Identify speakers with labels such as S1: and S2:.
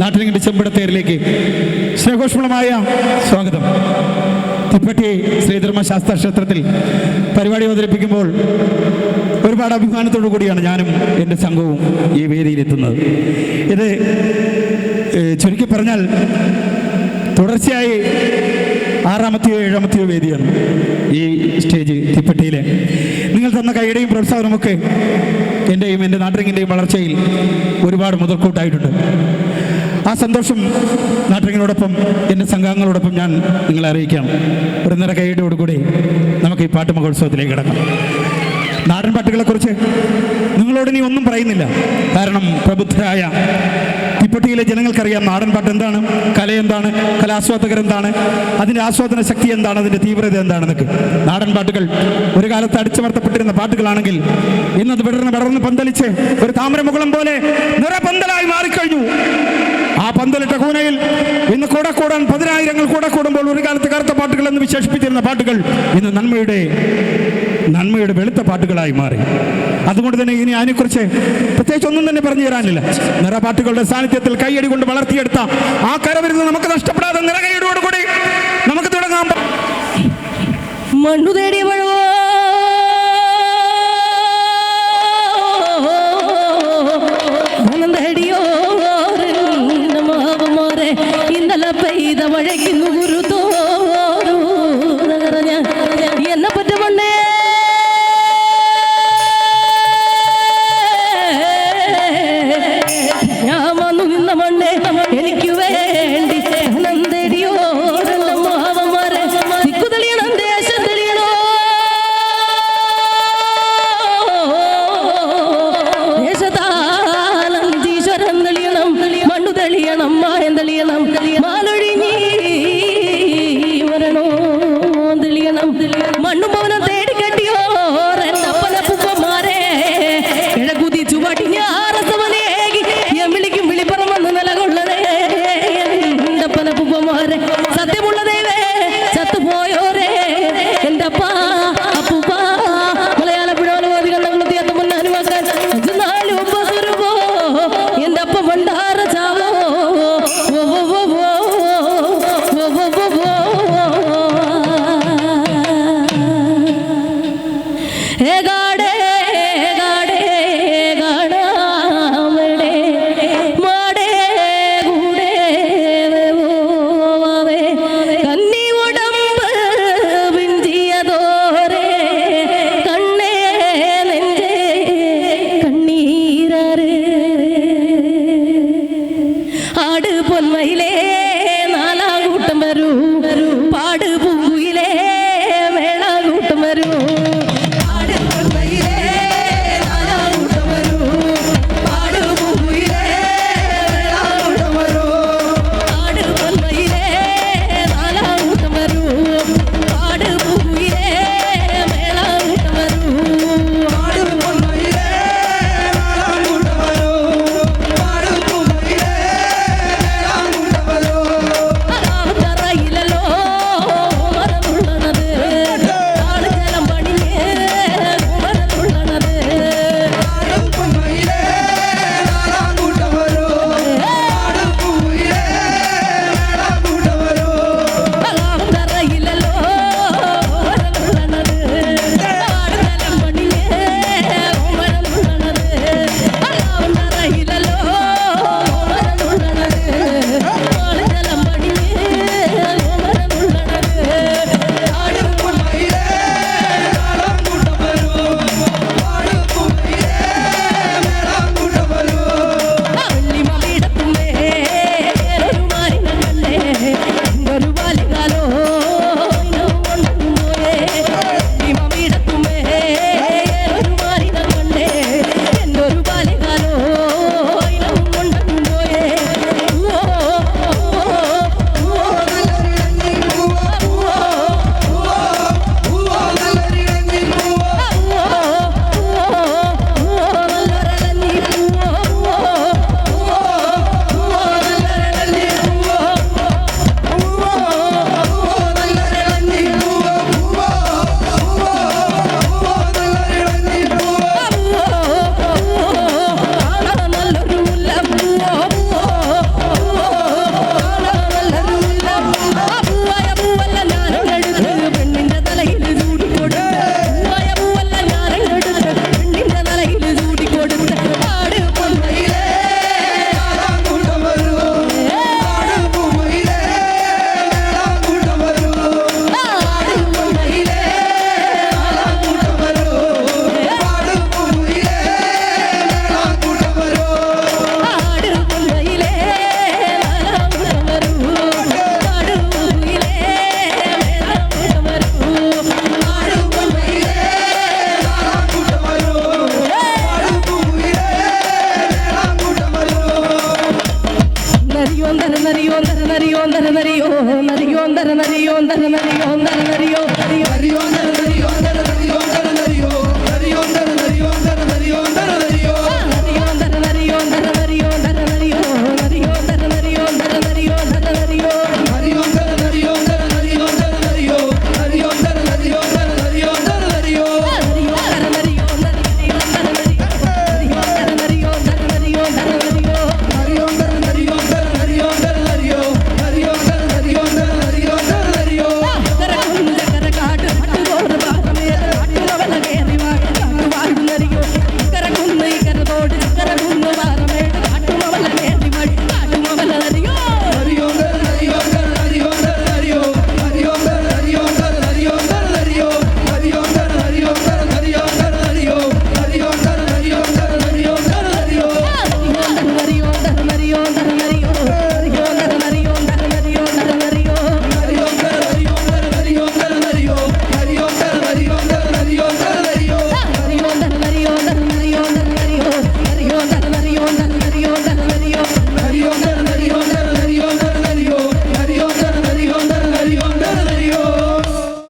S1: നാട്ടിലിങ്ങിന്റെ ചെമ്പിടത്തേരിലേക്ക് സ്നേഹോഷ്മളമായ സ്വാഗതം. തിപ്പട്ടി ശ്രീധർമ്മ ശാസ്ത്ര ക്ഷേത്രത്തിൽ പരിപാടി അവതരിപ്പിക്കുമ്പോൾ ഒരുപാട് അഭിമാനത്തോടു കൂടിയാണ് ഞാനും എന്റെ സംഘവും ഈ വേദിയിലെത്തുന്നത്. ഇത് ചുരുക്കി പറഞ്ഞാൽ തുടർച്ചയായി ആറാമത്തെയോ ഏഴാമത്തെയോ വേദിയാണ് ഈ സ്റ്റേജ് തിപ്പട്ടിയിലെ. നിങ്ങൾ തന്ന കൈയുടെയും പ്രോത്സാഹനമൊക്കെ എന്റെയും എന്റെ നാട്ടിങ്ങിന്റെയും വളർച്ചയിൽ ഒരുപാട് മുതൽക്കൂട്ടായിട്ടുണ്ട്. ആ സന്തോഷം നാട്ടിങ്ങിനോടൊപ്പം എന്റെ സംഘാംഗങ്ങളോടൊപ്പം ഞാൻ നിങ്ങളെ അറിയിക്കാം. ഒരു നിറ കൂടി നമുക്ക് ഈ പാട്ട് മഹോത്സവത്തിലേക്ക് കിടക്കാം. നാടൻ പാട്ടുകളെക്കുറിച്ച് നിങ്ങളോട് ഇനി ഒന്നും പറയുന്നില്ല. കാരണം പ്രബുദ്ധരായ തിപ്പട്ടിയിലെ ജനങ്ങൾക്കറിയാം നാടൻ പാട്ട് എന്താണ് കല എന്താണ് കലാസ്വാദകർ എന്താണ് അതിന്റെ ആസ്വാദന ശക്തി എന്താണ് അതിന്റെ തീവ്രത എന്താണെന്നൊക്കെ. നാടൻ പാട്ടുകൾ ഒരു കാലത്ത് അടിച്ചമർത്തപ്പെട്ടിരുന്ന പാട്ടുകളാണെങ്കിൽ ഇന്നത് വിടർന്ന് വിടർന്ന് പന്തലിച്ച് ഒരു താമരമുകുളം പോലെ നിറപന്തലായി മാറിക്കഴിഞ്ഞു. ആ പന്തലിട്ട കൂനയിൽ ഇന്ന് കൂടെ കൂടാൻ പതിനായിരങ്ങൾ കൂടെ കൂടുമ്പോൾ ഒരു കാലത്ത് കറുത്ത പാട്ടുകൾ എന്ന് വിശേഷിപ്പിച്ചിരുന്ന പാട്ടുകൾ ഇന്ന് നന്മയുടെ നന്മയുടെ വെളുത്ത പാട്ടുകളായി മാറി. അതുകൊണ്ട് തന്നെ ഇനി അതിനെക്കുറിച്ച് പ്രത്യേകിച്ച് ഒന്നും തന്നെ പറഞ്ഞു തരാനില്ല. നിറപാട്ടുകളുടെ സാന്നിധ്യത്തിൽ കൈയടി കൊണ്ട് വളർത്തിയെടുത്ത ആ കരവിരുന്ന് നമുക്ക് നഷ്ടപ്പെടാതെ നിറകൈയോടുകൂടി നമുക്ക് തുടങ്ങാം.
S2: മണ്ണു grudou. നരിയോ തര നരിയോ നരിയോ തര നരിയോ തര നരിയോ തര നരിയോ നരിയോ